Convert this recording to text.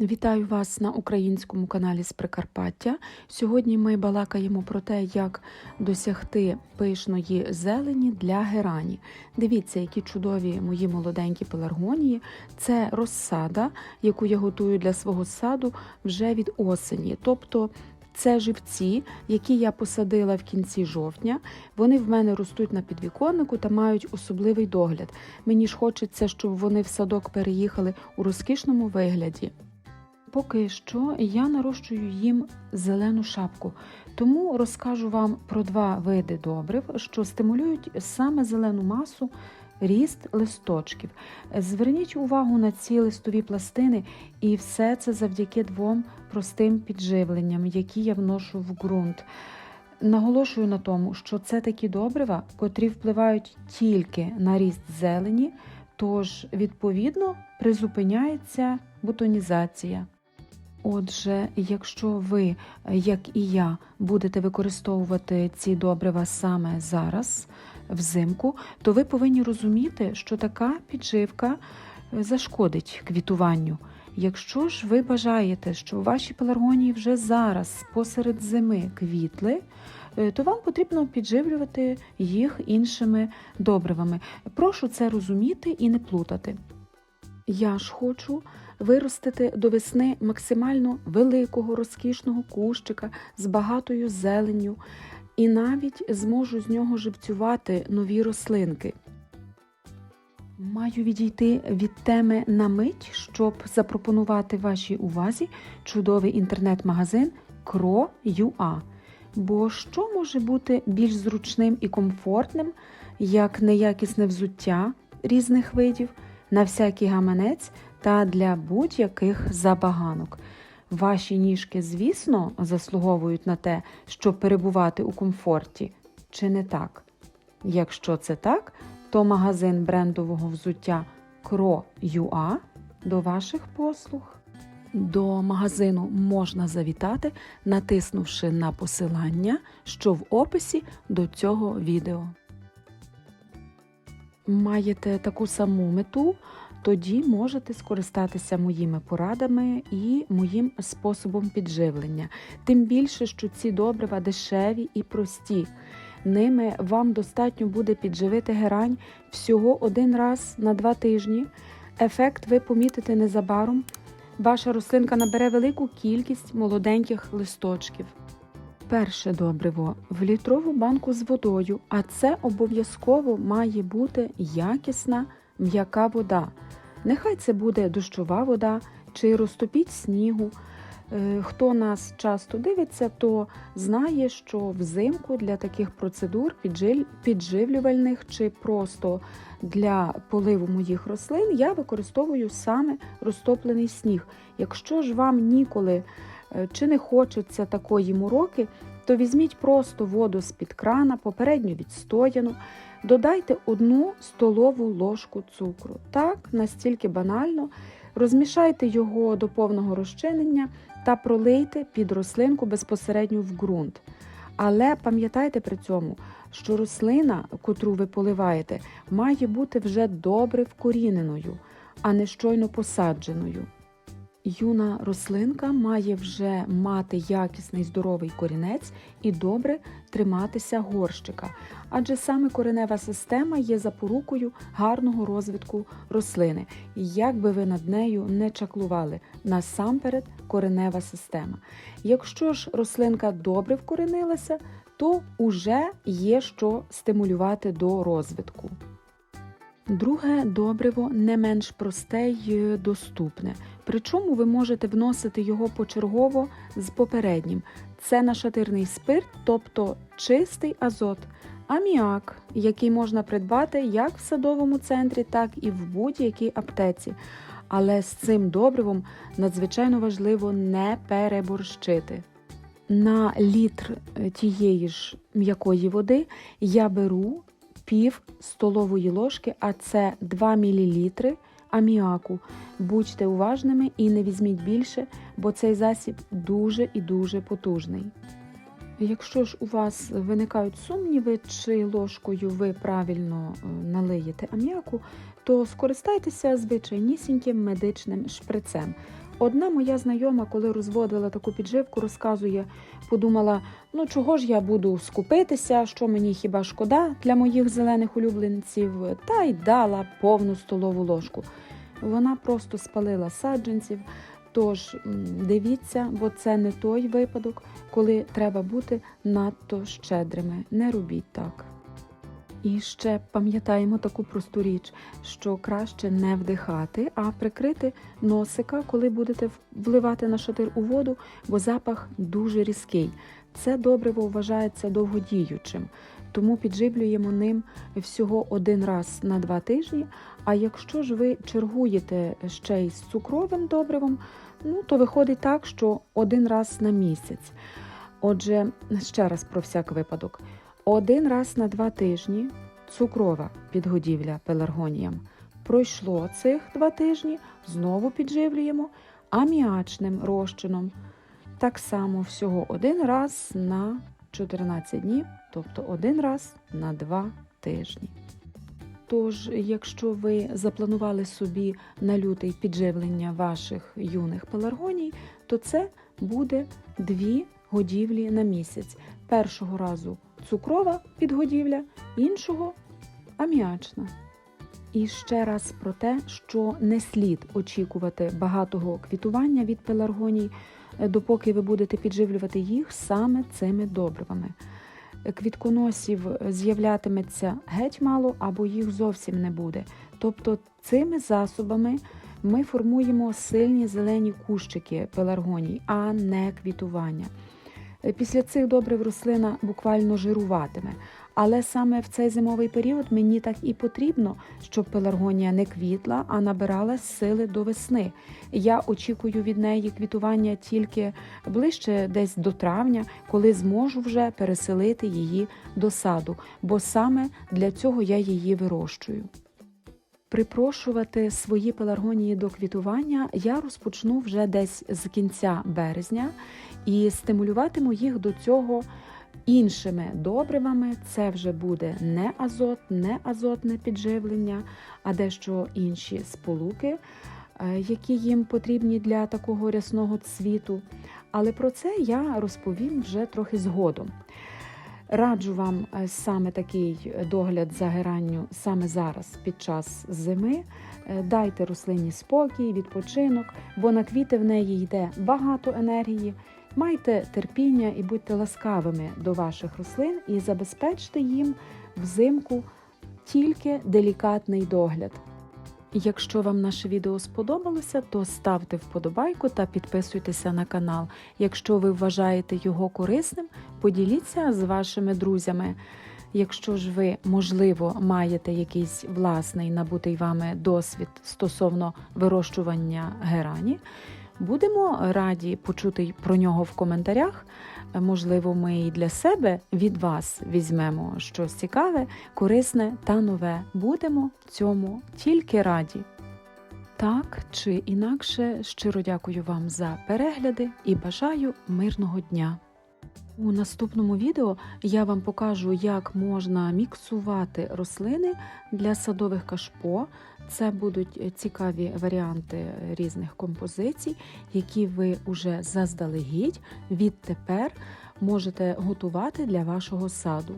Вітаю вас на українському каналі з Прикарпаття. Сьогодні ми балакаємо про те, як досягти пишної зелені для герані. Дивіться, які чудові мої молоденькі пеларгонії. Це розсада, яку я готую для свого саду вже від осені. Тобто це живці, які я посадила в кінці жовтня. Вони в мене ростуть на підвіконнику та мають особливий догляд. Мені ж хочеться, щоб вони в садок переїхали у розкішному вигляді. Поки що я нарощую їм зелену шапку, тому розкажу вам про два види добрив, що стимулюють саме зелену масу, ріст листочків. Зверніть увагу на ці листові пластини, і все це завдяки двом простим підживленням, які я вношу в ґрунт. Наголошую на тому, що це такі добрива, котрі впливають тільки на ріст зелені, тож, відповідно, призупиняється бутонізація. Отже, якщо ви, як і я, будете використовувати ці добрива саме зараз, взимку, то ви повинні розуміти, що така підживка зашкодить квітуванню. Якщо ж ви бажаєте, що ваші пеларгонії вже зараз, посеред зими, квітли, то вам потрібно підживлювати їх іншими добривами. Прошу це розуміти і не плутати. Я ж хочу виростити до весни максимально великого розкішного кущика з багатою зеленню, і навіть зможу з нього живцювати нові рослинки. Маю відійти від теми на мить, щоб запропонувати вашій увазі чудовий інтернет-магазин Кро.ua. Бо що може бути більш зручним і комфортним, як неякісне взуття різних видів, на всякий гаманець та для будь-яких забаганок. Ваші ніжки, звісно, заслуговують на те, щоб перебувати у комфорті, чи не так? Якщо це так, то магазин брендового взуття Кро.ua до ваших послуг. До магазину можна завітати, натиснувши на посилання, що в описі до цього відео. Маєте таку саму мету, тоді можете скористатися моїми порадами і моїм способом підживлення. Тим більше, що ці добрива дешеві і прості. Ними вам достатньо буде підживити герань всього один раз на два тижні. Ефект ви помітите незабаром. Ваша рослинка набере велику кількість молоденьких листочків. Перше добриво в літрову банку з водою, а це обов'язково має бути якісна м'яка вода. Нехай це буде дощова вода чи розтопіть снігу. Хто нас часто дивиться, то знає, що взимку для таких процедур підживлювальних чи просто для поливу моїх рослин я використовую саме розтоплений сніг. Якщо ж вам ніколи чи не хочеться такої мороки, то візьміть просто воду з-під крана, попередньо відстояну, додайте одну столову ложку цукру. Так, настільки банально, розмішайте його до повного розчинення та пролийте під рослинку безпосередньо в ґрунт. Але пам'ятайте при цьому, що рослина, котру ви поливаєте, має бути вже добре вкоріненою, а не щойно посадженою. Юна рослинка має вже мати якісний здоровий корінець і добре триматися горщика, адже саме коренева система є запорукою гарного розвитку рослини. Як би ви над нею не чаклували, насамперед коренева система. Якщо ж рослинка добре вкоренилася, то уже є що стимулювати до розвитку. Друге добриво не менш просте й доступне. Причому ви можете вносити його почергово з попереднім. Це нашатирний спирт, тобто чистий азот, аміак, який можна придбати як в садовому центрі, так і в будь-якій аптеці. Але з цим добривом надзвичайно важливо не переборщити. На літр тієї ж м'якої води я беру пів столової ложки, а це 2 мл аміаку. Будьте уважними і не візьміть більше, бо цей засіб дуже і дуже потужний. Якщо ж у вас виникають сумніви, чи ложкою ви правильно налиєте аміаку, то скористайтеся звичайнісіньким медичним шприцем. Одна моя знайома, коли розводила таку підживку, розказує, подумала: ну чого ж я буду скупитися, що мені хіба шкода для моїх зелених улюбленців, та й дала повну столову ложку. Вона просто спалила саджанців. Тож дивіться, бо це не той випадок, коли треба бути надто щедрими. Не робіть так. І ще пам'ятаємо таку просту річ, що краще не вдихати, а прикрити носика, коли будете вливати на шатир у воду, бо запах дуже різкий. Це добриво вважається довгодіючим, тому підживлюємо ним всього один раз на два тижні. А якщо ж ви чергуєте ще й з цукровим добривом, ну то виходить так, що один раз на місяць. Отже, ще раз про всяк випадок. Один раз на два тижні цукрова підгодівля пеларгоніям. Пройшло цих два тижні, знову підживлюємо аміачним розчином. Так само всього один раз на 14 днів, тобто один раз на два тижні. Тож, якщо ви запланували собі на лютий підживлення ваших юних пеларгоній, то це буде дві годівлі на місяць. Першого разу цукрова підгодівля, іншого аміачна. І ще раз про те, що не слід очікувати багатого квітування від пеларгоній, е, допоки ви будете підживлювати їх саме цими добривами. Квітконосів з'являтиметься геть мало або їх зовсім не буде. Тобто цими засобами ми формуємо сильні зелені кущики пеларгоній, а не квітування. Е, Після цих добрив рослина буквально жируватиме. Але саме в цей зимовий період мені так і потрібно, щоб пеларгонія не квітла, а набирала сили до весни. Я очікую від неї квітування тільки ближче десь до травня, коли зможу вже переселити її до саду, бо саме для цього я її вирощую. Припрошувати свої пеларгонії до квітування я розпочну вже десь з кінця березня і стимулюватиму їх до цього іншими добривами. Це вже буде не азот, не азотне підживлення, а дещо інші сполуки, е, які їм потрібні для такого рясного цвіту. Але про це я розповім вже трохи згодом. Раджу вам е, саме такий догляд за геранню саме зараз, під час зими. Е, Дайте рослині спокій, відпочинок, бо на квіти в неї йде багато енергії. Майте терпіння і будьте ласкавими до ваших рослин і забезпечте їм взимку тільки делікатний догляд. Якщо вам наше відео сподобалося, то ставте вподобайку та підписуйтеся на канал. Якщо ви вважаєте його корисним, поділіться з вашими друзями. Якщо ж ви, можливо, маєте якийсь власний набутий вами досвід стосовно вирощування герані, будемо раді почути про нього в коментарях. Можливо, ми і для себе від вас візьмемо щось цікаве, корисне та нове. Будемо цьому тільки раді. Так чи інакше, щиро дякую вам за перегляди і бажаю мирного дня. У наступному відео я вам покажу, як можна міксувати рослини для садових кашпо. Це будуть цікаві варіанти різних композицій, які ви вже заздалегідь відтепер можете готувати для вашого саду.